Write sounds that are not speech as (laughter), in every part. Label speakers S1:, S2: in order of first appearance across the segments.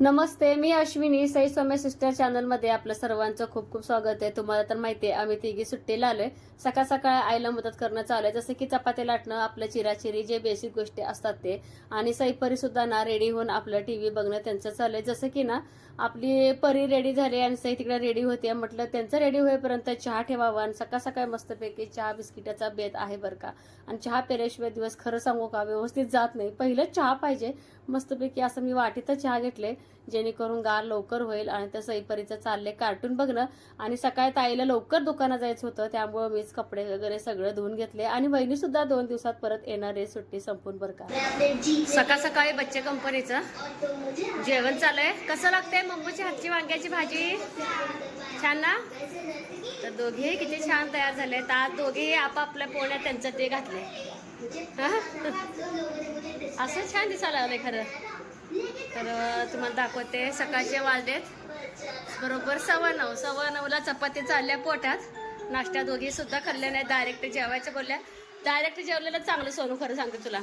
S1: नमस्ते मी अश्विनी. सई सौम्य सिस्टर चॅनलमध्ये आपलं सर्वांचं खूप खूप स्वागत आहे. तुम्हाला तर माहिती आहे आम्ही तिघी सुट्टीला आलोय. सकाळ सकाळ आईला मदत करणं चालू आहे जसं की चपाती लाटणं आपलं चिराचिरी जे बेसिक गोष्टी असतात ते. आणि सईपरी सुद्धा ना रेडी होऊन आपलं टीव्ही बघणं त्यांचं चालू आहे जसं की ना आपली परी रेडी झाली आणि सई तिकडे रेडी होते म्हटलं त्यांचं रेडी होईपर्यंत चहा ठेवावा आणि सकाळ सकाळी मस्तपैकी चहा बिस्किटाचा बेत आहे बरं का. आणि चहा पेल्याशिवाय दिवस खरं सांगू का? व्यवस्थित जात नाही. पहिलं चहा पाहिजे. मस्तपैकी असं मी वाटीतच चहा घेतले. जेणेकरून गार लवकर होईल आणि त्या सईपरीचं चालले कार्टून बघणं. आणि सकाळी ताईला लवकर दुकानात जायचं होतं त्यामुळं मीच कपडे वगैरे सगळं धुवून घेतले. आणि बहिणी सुद्धा दोन दिवसात परत येणार आहे सुट्टी संपून बरं का. सकाळ सकाळी बच्चे कंपनीचं. जेवण चालू कसं लागतंय मम्मीची हातची वांग्याची भाजी? छान ना? तर दोघेही किती छान तयार झाले. तर आज दोघेही आपापल्या पोळ्या त्यांचं ते घातले असं छान दिसायला लागलंय खरं. तर तुम्हाला दाखवते. सकाळचे वाजलेत बरोबर सव्वा नऊ. सव्वा नऊला चपाती चालल्या पोटात. नाश्ता दोघी सुद्धा खाल्ल्या नाही डायरेक्ट जेवायच्या बोलल्या. डायरेक्ट जेवलेलं चांगलं सोनू खरं सांगते तुला.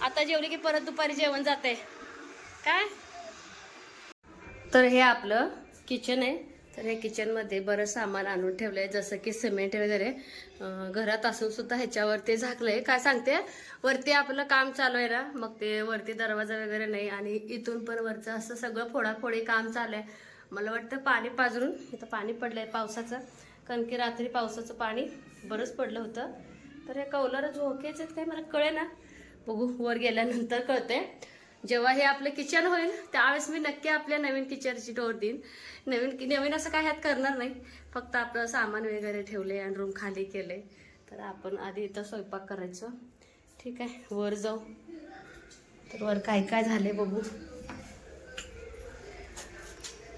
S1: आता जेवली की परत दुपारी जेवण जाते काय? तर हे आपलं किचन आहे. तर या किचनमध्ये बरं सामान आणून ठेवलं आहे जसं की सिमेंट वगैरे. घरात असून सुद्धा ह्याच्यावरती झाकलं आहे काय सांगते? वरती आपलं काम चालू आहे ना मग ते वरती दरवाजा वगैरे नाही आणि इथून पण वरचं असं सगळं फोडाफोडी काम चालू आहे. मला वाटतं पाणी पाजरून इथं पाणी पडलंय पावसाचं. कारण की रात्री पावसाचं पाणी बरंच पडलं होतं. तर हे कौलर झोकेच आहेत काय? मला कळे ना बघू वर गेल्यानंतर कळते जेव्हा हे आपलं किचन होईल त्यावेळेस मी नक्की आपल्या नवीन किचनची डोर देईन. नवीन नवीन असं काय ह्यात करणार नाही. फक्त आपलं सामान वगैरे ठेवले आणि रूम खाली केले तर आपण आधी इथं स्वयंपाक करायचं. ठीक आहे वर जाऊ. तर वर काय काय झाले बघू.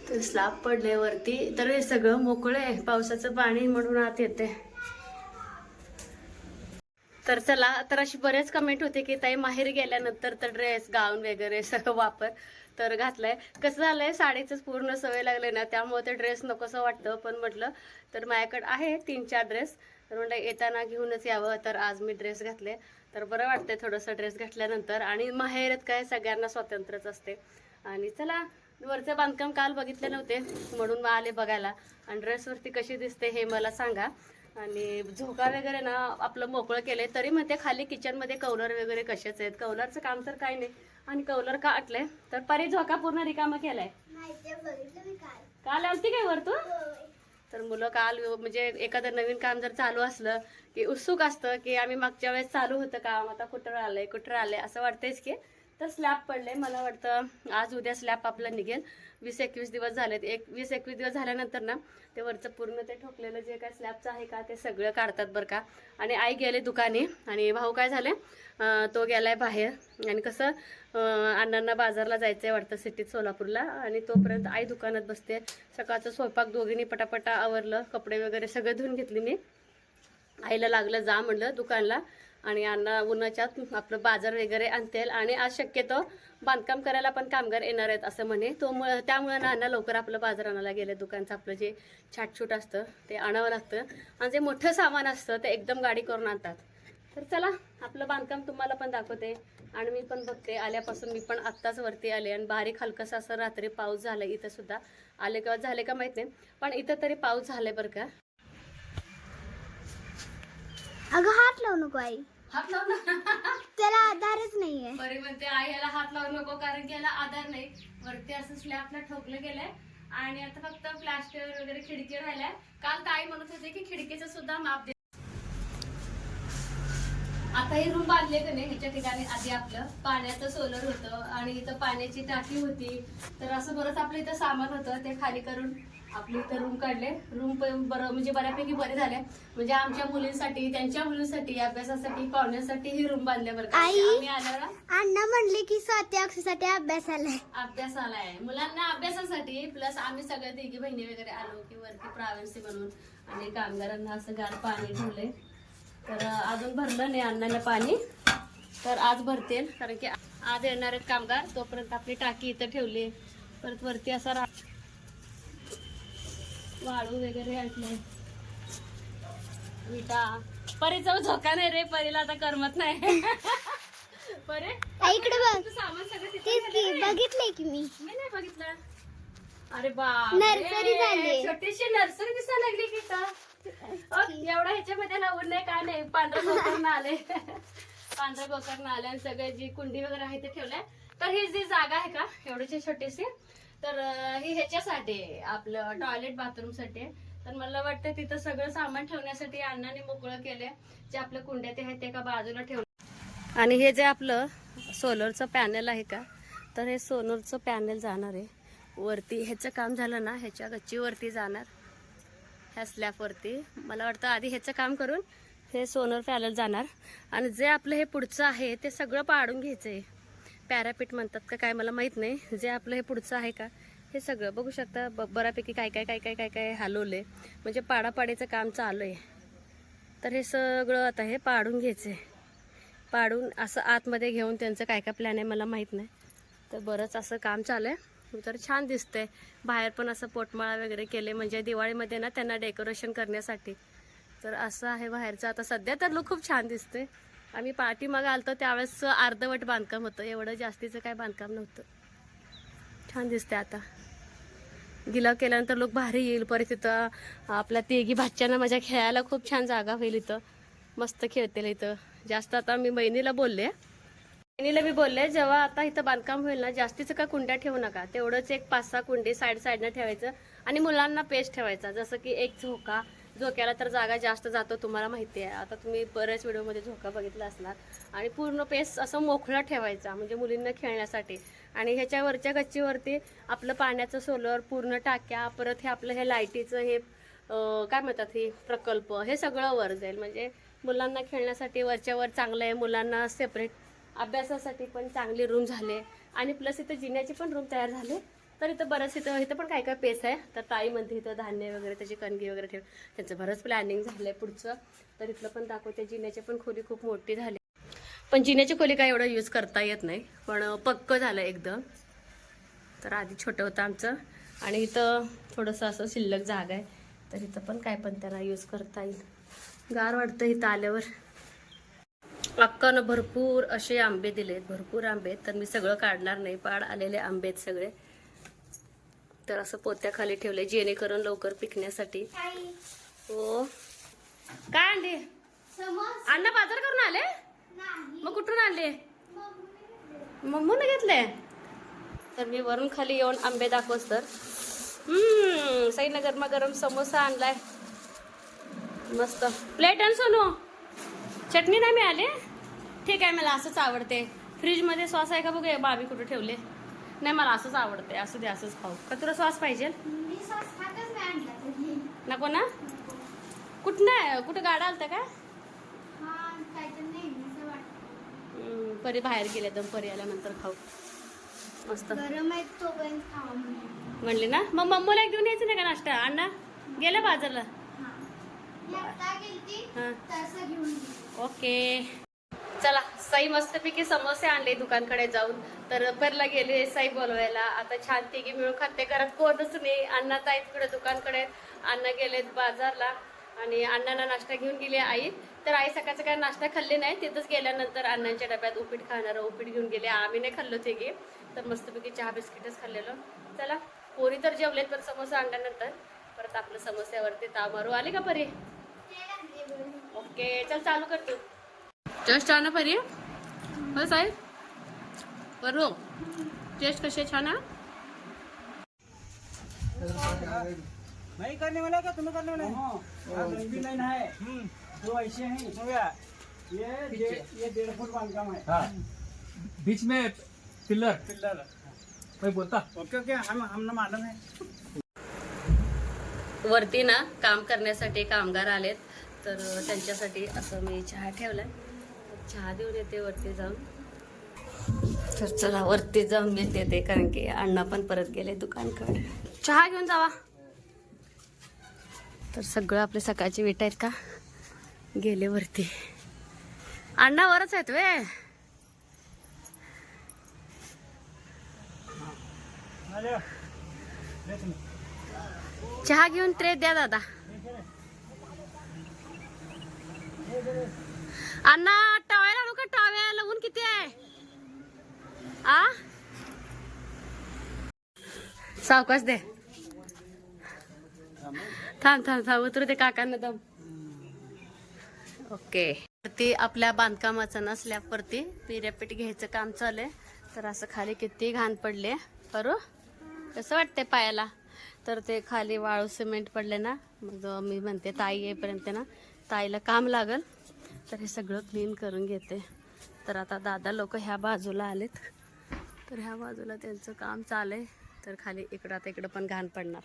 S1: तर स्लाब पडले वरती. तर हे सगळं मोकळं आहे. पावसाचं पाणी म्हणून आत येते तर चला तर अशी बरेच कमेंट होते की ताई माहेर गेल्यानंतर तर ड्रेस गाऊन वगैरे सगळं वापर. तर घातलाय. कसं झालंय साडीचंच पूर्ण सवय लागले ना त्यामुळे ते ड्रेस नकोसं वाटतं. पण म्हटलं तर माझ्याकडे आहे तीन चार ड्रेस तर म्हटलं येताना घेऊनच यावं तर आज मी ड्रेस घातले. तर बरं वाटतंय थोडंसं ड्रेस घातल्यानंतर. आणि माहेरत काय सगळ्यांना स्वातंत्र्यच असते. आणि चला वरचं बांधकाम काल बघितले नव्हते म्हणून मग आले बघायला. आणि ड्रेसवरती कशी दिसते हे मला सांगा. आणि झोका वगैरे ना आपलं मोकळं केलंय तरी म्हणते खाली किचनमध्ये कौलर वगैरे कसेच आहेत? कौलरचं काम तर काही नाही. आणि कौलर का अटलंय तर परी झोका पूर्ण रिकामा केलाय. काल. आलती काय वर तू? तर मुलं काल म्हणजे एखादं नवीन काम जर चालू असलं की उत्सुक असतं की आम्ही मागच्या वेळेस चालू होतं काम आता कुठं आलंय कुठं आलंय असं वाटतंयच की. तर स्लॅब पडले मला वाटतं आज उद्या स्लॅब आपला निघेल. वीस एकवीस दिवस झालेत. एक वीस एकवीस दिवस झाल्यानंतर ना ते वरचं पूर्ण ते ठोकलेलं जे काय स्लॅबचं आहे का ते सगळं काढतात बरं का. आणि आई गेले दुकानी आणि भाऊ काय झाले? तो गेलाय बाहेर. आणि कसं अण्णांना बाजारला जायचं आहे वाटतं सिटीत सोलापूरला. आणि तोपर्यंत आई दुकानात बसते. सकाळचं स्वयंपाक दोघींनी पटापटा आवरलं. कपडे वगैरे सगळे धुवून घेतली मी. आईला लागलं जा म्हणलं दुकानला. आणि अण्णा उन्हाच्यात आपलं बाजार वगैरे आणतील. आणि आज शक्यतो बांधकाम करायला पण कामगार येणार आहेत असं म्हणे. तो मु त्यामुळे ना अण्णा लवकर आपलं बाजार आणायला गेलं. दुकानचं आपलं जे छाटछूट असतं ते आणावं लागतं. आणि जे मोठं सामान असतं ते एकदम गाडी करून आणतात. तर चला आपलं बांधकाम तुम्हाला पण दाखवते आणि मी पण बघते. आल्यापासून मी पण आत्ताच वरती आले आणि बारीक हलकंसं असं रात्री पाऊस झाला इथं सुद्धा. आले का झाले का माहीत नाही पण इथं तरी पाऊस झालाय बरं का.
S2: अगं हात लावू नको आई.
S1: हात लाव ना. (laughs)
S2: त्याला आधारच नाहीये.
S1: बरी म्हणते आई ह्याला हात लावू नको कारण की ह्याला आधार नाही. वरती असं स्लॅबला ठोकलं गेलंय आणि आता फक्त प्लास्टर वगैरे खिडकी राहिलाय काल ताई म्हणत होते की खिडकीचं सुद्धा माप आता ही रूम बांधले का नाही? ह्याच्या ठिकाणी आधी आपलं पाण्याचं सोलर होतं आणि इथं पाण्याची टाकी होती. तर असं बरंच आपलं इथं सामान होतं. ते खाली करून आपली इथं रूम काढले. रूम बरं म्हणजे बऱ्यापैकी बरे झाले. म्हणजे आमच्या मुलींसाठी त्यांच्या मुलींसाठी अभ्यासासाठी पाहुण्यासाठी ही रूम बांधल्या बरं? आम्ही आल्यावर
S2: अण्णा म्हणले की स्वाती अक्षरसाठी अभ्यासाला आहे.
S1: अभ्यासाला आहे मुलांना अभ्यासासाठी प्लस आम्ही सगळ्या तिघी बहिणी वगैरे आलो की वरती प्रायव्हसी म्हणून आणि कामगारांना असं गार पाणी ठेवलंय. तर अजून भरलं नाही अण्णाला पाणी. तर आज भरतील कारण की आज येणार आहेत कामगार. तोपर्यंत आपली टाकी इथं ठेवली. परत वरती असा रा वाळू वगैरे आणले विटा. परीचा झोका नाही रे परीला आता करमत नाही. (laughs)
S2: आ, इकडे बघ.
S1: सामान सगळं तिथे.
S2: बघितलंय की मी.
S1: मी नाही बघितलं. अरे बाप
S2: नर्सरी झाली.
S1: छोटीशी नर्सरी दिसायला लागली की का एवढा ह्याच्यामध्ये लावून नाही काय नाही. पांढरा गोकर्ण आले पांढरा गोकर्ण आले आणि सगळे जी कुंडी वगैरे आहे ते ठेवलंय. तर ही जी जागा आहे का एवढीची छोटीशी तर ही ह्याच्यासाठी आपलं टॉयलेट बाथरूमसाठी तर मला वाटतं तिथं सगळं सामान ठेवण्यासाठी अण्णाने मोकळं केलंय. जे आपल्या कुंड्या ते आहेत ते एका बाजूला ठेवलं. आणि हे जे आपलं सोलरचं पॅनल आहे का तर हे सोलरचं पॅनल जाणार आहे. वरती ह्याचं काम झालं ना ह्याच्या गच्चीवरती जाणार. ह्या स्लॅबवरती मला वाटतं आधी ह्याचं काम करून हे सोनर पॅनल जाणार. आणि जे आपलं हे पुढचं आहे ते सगळं पाडून घ्यायचं आहे पॅरापीट म्हणतात का काय मला माहीत नाही. जे आपलं हे पुढचं आहे का हे सगळं. बघू शकता ब बऱ्यापैकी काय काय काय काय काय काय हलवले म्हणजे पाडापाडीचं काम चालू आहे तर हे सगळं आता हे पाडून घ्यायचं आहे पाडून असं आतमध्ये घेऊन त्यांचं काय काय प्लॅन आहे मला माहीत नाही. तर बरंच असं काम चालू आहे तर छान दिसतंय. बाहेर पण असं पोटमाळा वगैरे केले म्हणजे दिवाळीमध्ये ना त्यांना डेकोरेशन करण्यासाठी. तर असं आहे बाहेरचं. आता सध्या तर लोक खूप छान दिसतंय. आम्ही पाठीमागं आलतो त्यावेळेस अर्धवट बांधकाम होतं. एवढं जास्तीचं काय बांधकाम नव्हतं. छान दिसतंय आता. गिलाव केल्यानंतर लोक भारी येईल. परत तिथं आपल्या तिघी भाच्यांना माझ्या खेळायला खूप छान जागा होईल इथं. मस्त खेळतील इथं. जास्त आता मी बहिणीला बोलले. बहिणीला मी बोलले जेव्हा आता इथं बांधकाम होईल ना जास्तीचं का कुंड्या ठेवू नका? तेवढंच एक पाच सहा कुंडी साईड साईडनं ठेवायचं आणि मुलांना पेस्ट ठेवायचा. जसं की एक झोका झोक्याला तर जागा जास्त जातो तुम्हाला माहिती आहे. आता तुम्ही बऱ्याच व्हिडिओमध्ये झोका बघितला असणार. आणि पूर्ण पेस्ट असं मोकळा ठेवायचा म्हणजे मुलींना खेळण्यासाठी. आणि ह्याच्यावरच्या गच्चीवरती आपलं पाण्याचं सोलर पूर्ण टाक्या परत हे आपलं हे लाईटीचं हे काय म्हणतात हे प्रकल्प हे सगळं वर जाईल. म्हणजे मुलांना खेळण्यासाठी वरच्यावर चांगलं आहे मुलांना सेपरेट अभ्यासासाठी पण चांगले रूम झाले. आणि प्लस इथं जिन्याचे पण रूम तयार झाले. तर इथं बरंच इथं इथं पण काय काय पेस आहे. तर ताई म्हणते इथं धान्य वगैरे त्याची कणगी वगैरे ठेव त्यांचं बरंच प्लॅनिंग झालं आहे पुढचं. तर इथलं पण दाखवते जिन्याची पण खोली खूप मोठी झाली. पण जिन्याची खोली काय एवढं यूज करता येत नाही. पण पक्कं झालं एकदम. तर आधी छोटं होतं आमचं. आणि इथं थोडंसं असं शिल्लक जागा आहे. तर इथं पण काय पण त्यांना यूज करता येईल. गार वाटतं इथं आल्यावर. अक्कानं भरपूर असे आंबे दिलेत भरपूर आंबे आहेत. तर मी सगळं काढणार नाही. पाड आलेले आंबे आहेत सगळे. तर असं पोत्याखाली ठेवले जेणेकरून लवकर पिकण्यासाठी. हो. काय आणले? अण्णा बाजार करून आले? मग कुठून आणले? मग घेतले? तर मी वरून खाली येऊन आंबे दाखवस तर. हम्म गरमा गरम समोसा आणलाय. मस्त. प्लेट आण सोनू. चटणी नाही मिळाली? ठीक आहे मला असंच आवडते. फ्रीजमध्ये सॉस आहे का बघूया बाबी कुठे ठेवले? नाही मला असंच आवडते. असू दे असंच खाऊ. का तुला सॉस पाहिजे. नको ना? कुठं नाही कुठं गाडा आलता का?
S2: हा
S1: परी बाहेर गेले दम परी आल्यानंतर खाऊ. मस्त. म्हणले ना? मग मम्मीला एक घेऊन यायचं नाही का नाश्ता? अण्णा गेला बाजारला? ओके. चला साई मस्तपैकी समोसे आणले दुकानकडे जाऊन. तर परला गेले साई बोलवायला. आता छान तिघी मिळून खाते घरात कोणच नाही. अण्णा ताई तिकडे दुकानकडे. अण्णा गेलेत बाजारला. आणि अण्णांना नाश्ता घेऊन गेली आई. तर आई सकाळचं काय नाश्ता खाल्ली नाही. तिथंच गेल्यानंतर अण्णांच्या डब्यात उपीट खाणार उपीट घेऊन गेले. आम्ही नाही खाल्लो तिघी. तर मस्तपैकी चहा बिस्किटच खाल्लेलो. चला पोरी तर जेवलेत पण समोसा आणल्यानंतर. परत आपलं समोस्यावरती तामारू आली का परी? ओके चल चालू कर तू. छान परी. बस आहे बरो टेस्ट कशी आहे? छान आहे?
S3: करने वाला क्या तुम्हें करने वाला? है. हाँ लंबी लाइन है दो ऐसे हैं ये ये डेढ़ फुट बांधकाम है
S4: हाँ. बीच में पिलर.
S3: पिल्लर
S4: मैं बोलता.
S3: Okay okay. हम हमने मालूम है
S1: वरती ना काम करण्यासाठी कामगार आलेत. तर त्यांच्यासाठी असं मी चहा ठेवलाय. चहा देऊन येते वरती जाऊन. तर चला वरती जाऊन घेते येते कारण की अण्णा पण परत गेले दुकानकडे. चहा घेऊन जावा. तर सगळं आपले सकाळची विट आहेत का? गेले वरती. अण्णा वरच आहेत वे चहा घेऊन ट्रे द्या दादा. अण्णा टावेल आणू का टावेल ऊन किती आहे? आ? सावकाश दे. थांब थांब थांब उतरू दे काकांना दम. ओके. ती आपल्या बांधकामाचं ना स्लॅबवरती पिऱ्यापीठ घ्यायचं काम चालू आहे. तर असं खाली किती घाण पडले बरो कसं वाटते पायाला? तर ते खाली वाळू सिमेंट पडले ना मग मी म्हणते ताई येईपर्यंत ना ताईला काम लागल. तर हे सगळं क्लीन करून घेते. तर आता दादा लोक ह्या बाजूला आलेत. तर ह्या बाजूला त्यांचं काम चालू आहे तर खाली इकडं आता इकडं पण घाण पडणार.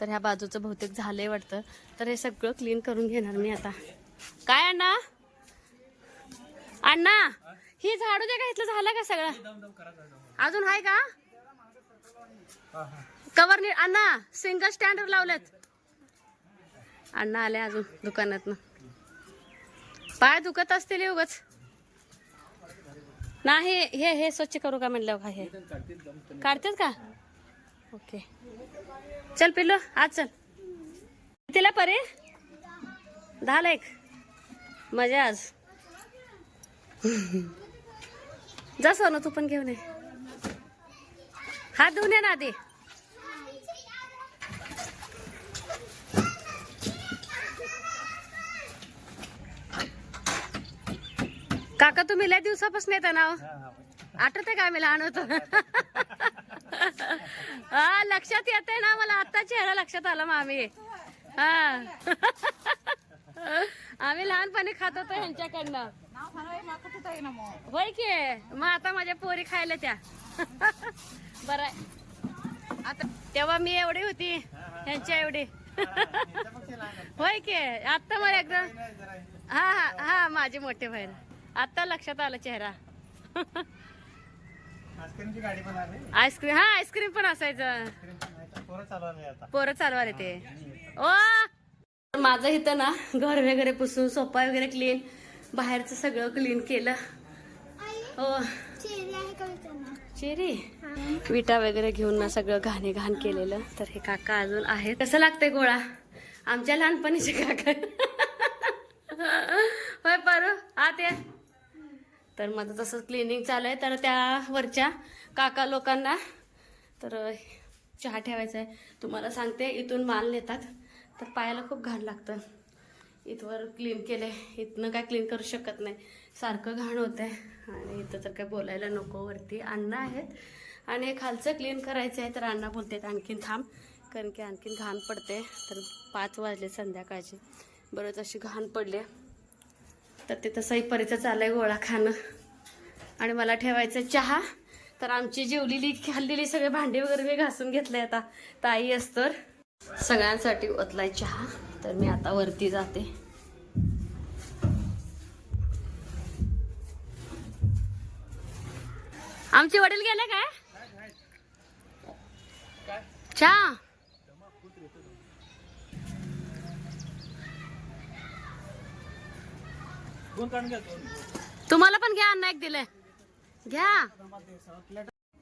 S1: तर ह्या बाजूचं बहुतेक झालंय वाटतं. तर हे सगळं क्लीन करून घेणार मी आता. काय अण्णा? अण्णा ही झाडू का इथलं झालं का सगळं? अजून आहे का? कवर अण्णा सिंगल स्टँडवर लावलेत. अण्णा आले अजून दुकानात पाय दुखत असतील उगच. नाही हे हे स्वच्छ करू का म्हणलं का हे? काढतात का? ओके. चल पिल्लो आज चल. तिला परे? दहा एक. मजा आज. जा सोनं तू पण घेऊन ये. हात धुवून ये ना आधी. काका तुम्ही लय दिवसापासून येता ना? हो? आठवते का आम्ही लहान होतो? हा लक्षात येते ना मला. आता चेहरा लक्षात आला मामी. हा. (laughs) आम्ही लहानपणी खात होतो ह्यांच्याकडनं. होय की? मग आता माझ्या पोरी खायला त्या. (laughs) बरं. आहे. आता तेव्हा मी एवढी होती. ह्यांच्या एवढी. होय की? आता मला एकदम हा हा हा माझे मोठे बहीण. आता लक्षात आलं चेहरा.
S3: आईस्क्रीमची गाडी पण आली.
S1: आईस्क्रीम हा आईस्क्रीम पण असायचं.
S3: पोरं चालवले
S1: ते. ओ! माझं इथं ना घर वगैरे पुसून सोफा वगैरे क्लीन बाहेरचं सगळं क्लीन केलं. हो.
S2: चेरी
S1: विटा वगैरे घेऊन ना सगळं घाणे घाण केलेलं. तर हे काका अजून आहे कसं लागतंय गोळा? आमच्या लहानपणीचे काका. होय पारू. आत ये. तर माझं तसं क्लिनिंग चालू आहे तर त्या वरच्या काका लोकांना तर चहा ठेवायचा आहे. तुम्हाला सांगते इथून माल नेतात. तर पायाला खूप घाण लागतं. इथवर क्लीन केलं आहे इथनं काय क्लीन करू शकत नाही. सारखं घाण होतं आहे आणि इथं तर काय बोलायला नको. वरती अण्णा आहेत. आणि खालचं क्लीन करायचं आहे तर अण्णा बोलतात आणखीन थांब. कारण की आणखीन घाण पडते तर पाच वाजले संध्याकाळचे. बरंच अशी घाण पडली तर तिथं सईपरीचं चाललंय गोळा खाणं. आणि मला ठेवायचं चहा. तर आमची जेवलेली खाल्लेली सगळे भांडी वगैरे मी घासून घेतले आता. ताई असतर सगळ्यांसाठी ओतलाय चहा. तर मी आता वरती जाते. आमचे वडील गेले काय? चहा
S3: दोन काढून घ्या दोन
S1: तुम्हाला पण घ्या अण्णा एक दिलंय. घ्या.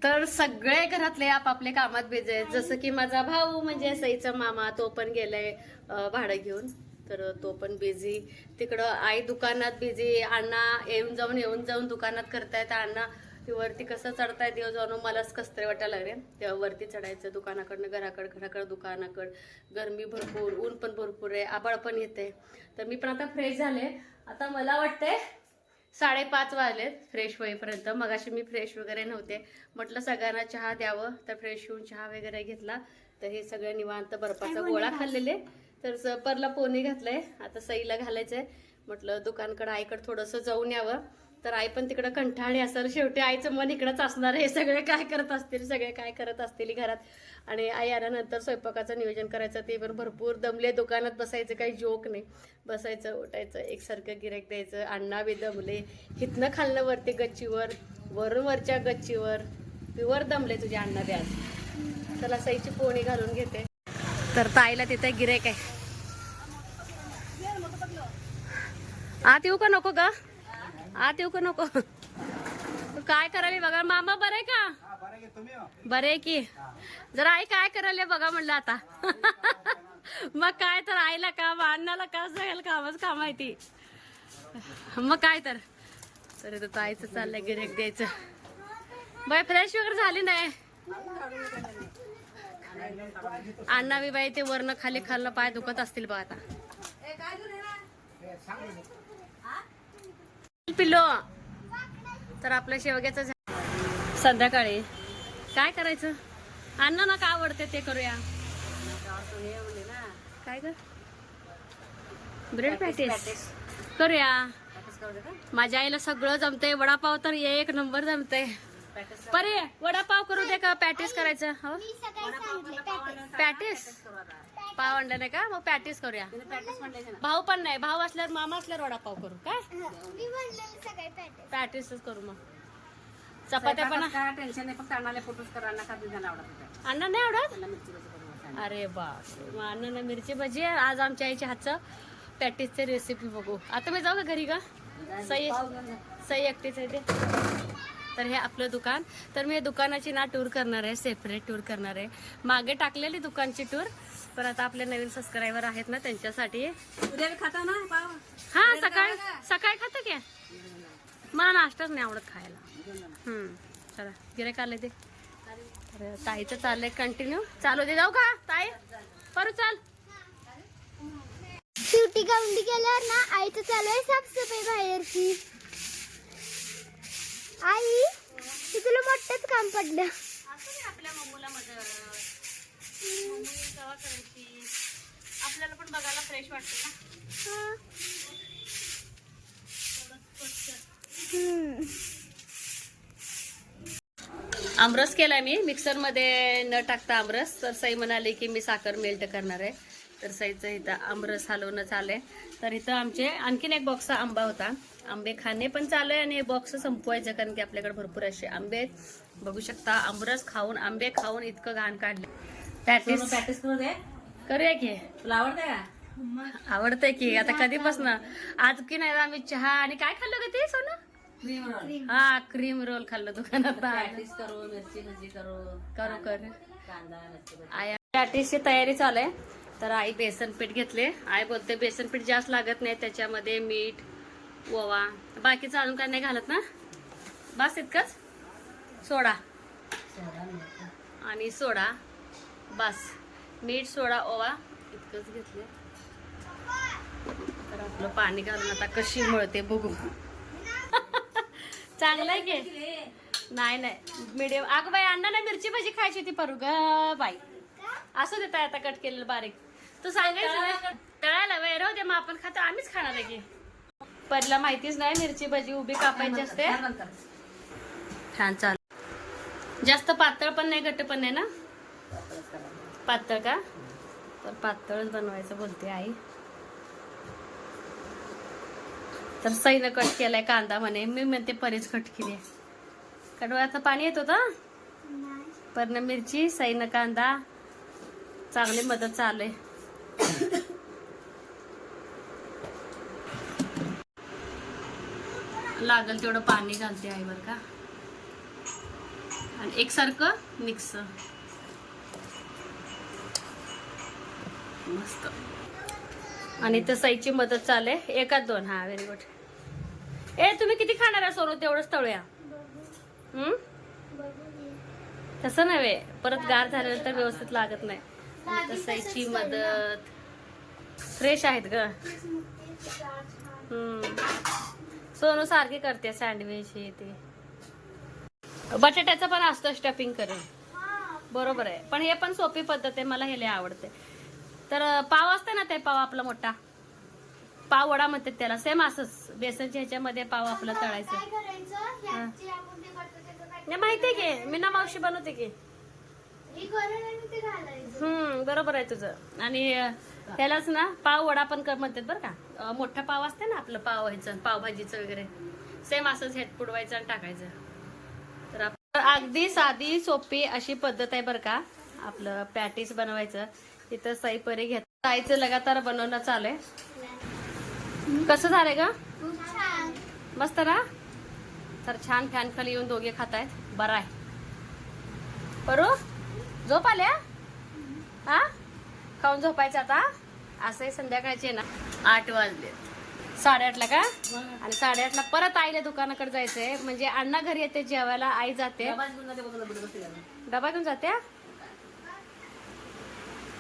S1: तर सगळे घरातले आपापले कामात बिझी आहेत. जसं की माझा भाऊ म्हणजे सईचा मामा तो पण गेलाय भाडं घेऊन. तर तो पण बिझी तिकडं आई दुकानात बिझी अण्णा येऊन जाऊन येऊन जाऊन दुकानात करतायत. अण्णा की वरती कसं चढतायत येऊ जाऊन मलाच कसतरी वाटायला लागले. तेव्हा वरती चढायचं दुकानाकडनं घराकडं घराकडं दुकानाकडं. गरमी भरपूर ऊन पण भरपूर आहे आबाळ पण येते तर मी पण आता फ्रेश झाले. आता मला वाटतंय साडेपाच वाजलेत फ्रेश होईपर्यंत. मगाशी मी फ्रेश वगैरे नव्हते. म्हटलं सगळ्यांना चहा द्यावं तर फ्रेश होऊन चहा वगैरे घेतला. तर हे सगळं निवांत बर्फाचा गोळा खाल्लेले. तर परला पोनी घातलंय आता सईला घालायचंय. म्हटलं दुकानकडं आईकडं थोडंसं जाऊन यावं. तर आई पण तिकडं कंठाळी असेल शेवटी आईचं मन इकडंच असणार हे सगळे काय करत असतील सगळे काय करत असतील घरात. आणि आई आल्यानंतर स्वयंपाकाचं नियोजन करायचं ते पण भरपूर दमले दुकानात बसायचं काही जोक नाही. बसायचं उठायचं एकसारखं गिरेक द्यायचं अण्णा बी दमले. हिथनं खाल्लं वरती गच्चीवर वरून वरच्या गच्चीवर. प्युअर दमले तुझे अण्णा बी आज. चला सईची पोणी घालून घेते. तर ताईला तिथे गिरेक आहे. आत येऊ का नको का आत येऊ का नको? काय करायला बघा मामा बरं आहे का?
S3: हा बरं हो.
S1: की. जरा आई काय करायला बघा म्हणलं आता. मग काय तर आईला काम अण्णाला का सगळ्याला कामच काम माहिती मग काय तर. तर इथं ताईचं चाललंय गिरेक द्यायचं. बाय फ्रेश वगैरे झाली नाही. अण्णा बी बाई ते वरनं खाली खाल्लं पाय दुखत असतील बघ आता. पिल्लो. तर आपल्या शेवग्याचं संध्याकाळी. काय करायचं? अण्णा ना काय आवडते ते करूया. काय ग? ब्रेड पॅटीस करूया. माझ्या आईला सगळं जमतंय. वडापाव तर एक नंबर जमतंय. परे वडापाव करू दे का? पॅटीस करायचं. हो? पॅटीस पाव आणलं नाही का? मग पॅटीस करूया. भाऊ पण नाही. भाऊ असल्यावर मामा असल्यावर वडापाव करू काय? पॅटीसच करू मग. चपात्या पण
S5: टेन्शन नाही. फक्त अण्णाला फोटोज आवडत
S1: अण्णा नाही आवडत. अरे बाप मग अण्णाला मिरची भजी आहे. आज आमच्या आईच्या हातचं पॅटीसची रेसिपी बघू. आता मी जाऊ का घरी का सई सई एकटीच आहे ते. तर हे आपलं दुकान. तर मी या दुकानाची ना टूर करणार आहे. सेपरेट टूर करणार आहे. मागे टाकलेली दुकानची टूर पण आता आपले नवीन सबस्क्रायबर आहेत ना त्यांच्यासाठी.
S5: उद्या खाता ना पाव.
S1: हा सकाळी सकाळी खातं की? मला नाश्ताच नाही आवडत खायला. हम्म चला गिरायक आले ते. ताईचं चाललंय कंटिन्यू चालू दे जाऊ का ताई? परू चाल.
S2: शेवटी गावंडी केल्यावर ना आईचं चालू आहे साफसफाई बाहेरची. आई ते तुला मोठंच काम पडलं.
S1: आपल्या मम्मूला मदत. मम्मी कवा करायची आपल्याला पण बघायला फ्रेश वाटतं ना. आमरस केलाय मी. मिक्सरमध्ये न टाकता आमरस. तर सई म्हणाली की मी साखर मेल्ट करणार आहे. तर सईचं इथं आमरस हलवणं चाललंय तर इथं आमचे आणखीन एक बॉक्स आंबा होता. आंबे खाणे पण चालू आहे आणि हे बॉक्स संपवायचं कारण की आपल्याकडे भरपूर असे आंबे आहेत. बघू शकता आमरस खाऊन आंबे खाऊन इतकं घाण काढले. पॅटीस
S5: दे.
S1: करूया की?
S5: तुला आवडते का?
S1: आवडतंय की. आता कधीपासून? आज की नाही आम्ही चहा आणि काय खाल्लं का ते सोनं?
S5: क्रीम रोल
S1: हा क्रीम रोल खाल्लं दुकानात
S5: करू मिरची भजी करू.
S1: करू करू.
S5: कांदा मिरची भजी.
S1: आई पॅटीसची तयारी चालू आहे. तर आई बेसन पीठ घेतले. आई बोलते बेसन पीठ जास्त लागत नाही त्याच्यामध्ये मीठ ओवा बाकीचं अजून काय नाही घालत ना? बस इतकंच? सोडा. आणि सोडा. बस. मीठ सोडा ओवा. इतकंच घेतले तर आपलं पाणी घालून आता कशी मळते बघू. चांगलं आहे की? नाही नाही. मीडियम. अगं बाई अण्णाला मिरची भाजी खायची होती परू ग बाई. असं देताय आता कट केलेलं बारीक. तू सांगायचं ना? तळायला वेळ राहू दे मग आपण खातो. आम्हीच खाणार आहे की. परीला माहितीच नाही मिरची भाजी उभी कापायची असते. छान चाल जास्त पातळ पण नाही घट्ट पण नाही ना. पातळ का? तर पातळच बनवायचं बोलते आई. तर सईनं कट केलाय कांदा म्हणे. मी म्हणते परीच कट केली. कडव्याचं पाणी येत होतं? पण मिरची सईनं कांदा चांगली मदत चालू आहे. लागल तेवढं पाणी घालते आई का. आणि एकसारखं मिक्स. मस्त. आणि तर साईची मदत चालू एकाच दोन. हा व्हेरी गुड ए तुम्ही किती खाणार आहे सोनू? तेवढंच तळूया. हम्म? तसं नव्हे. परत गार झाल्यानंतर व्यवस्थित लागत नाही. आणि तर मदत. फ्रेश आहेत ग. सोनू सारखी करते सँडविच हे ते. बटाट्याचं पण असतं स्टफिंग करून. बरोबर आहे. पण हे पण सोपी पद्धत आहे. मला हे लय आवडते तर पाव असते ना ते पाव आपला मोठा? पाव वडा म्हणतात त्याला. सेम असंच. बेसनच्या ह्याच्यामध्ये पाव आपलं तळायचं. नाही माहितीये की. मी ना मावशी बनवते की. हम्म बरोबर आहे तुझं. आणि त्यालाच ना पाव वडा पण कर म्हणतात बरं का. मोठा पाव असते ना आपलं पाव ह्याचं पावभाजीचं वगैरे. सेम असंच हेट पुडवायचं आणि टाकायचं. तर अगदी साधी सोपी अशी पद्धत आहे बरं का. आपलं पॅटीस बनवायचं. इथं साई परी घेत साईचं लगातार बनवणं चालू आहे कसं झालंय का मस्त ना? तर छान फॅन खाली येऊन दोघे खात आहेत बरं आहे. परू झोप आल्या हा? खाऊन झोपायचं आता? असंही संध्याकाळचे ना? आठ वाजले. साडेआठला का? आणि साडेआठला परत आईला दुकानाकडे जायचंय. म्हणजे अण्णा घरी येते जेवायला आई जाते.
S5: डबा घेऊन जाते बघा बघा बसते
S1: डबा घेऊन जाते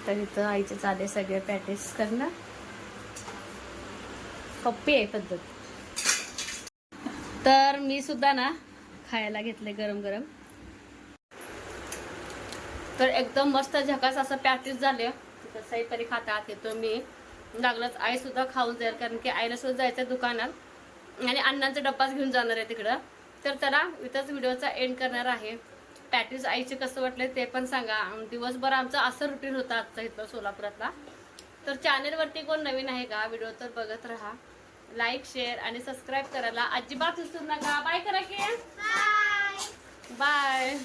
S1: तर इथं आईचे चाले सगळे पॅटीस करणं पप्पी आहे पद्धत. तर मी सुद्धा ना खायला घेतले गरम गरम तर एकदम मस्त झकास असं पॅटीस झाले. तिथं तरी खाता येतो मी. लागलंच आई सुद्धा खाऊन जाईल कारण की आईला सुद्धा जायचं दुकानात. आणि अण्णांचा डब्बाच घेऊन जाणार आहे तिकडं. तर त्याला इथंच व्हिडिओचा एंड करणार आहे. पॅटीस आईचे कसं वाटलं ते पण सांगा. दिवसभर आमचं असं रुटीन होतं आजचं इथं सोलापुरातला. तर चॅनेलवरती कोण नवीन आहे का? व्हिडिओ तर बघत राहा. लाईक शेअर आणि सबस्क्राईब करायला अजिबात विसरू नका. बाय करा की. बाय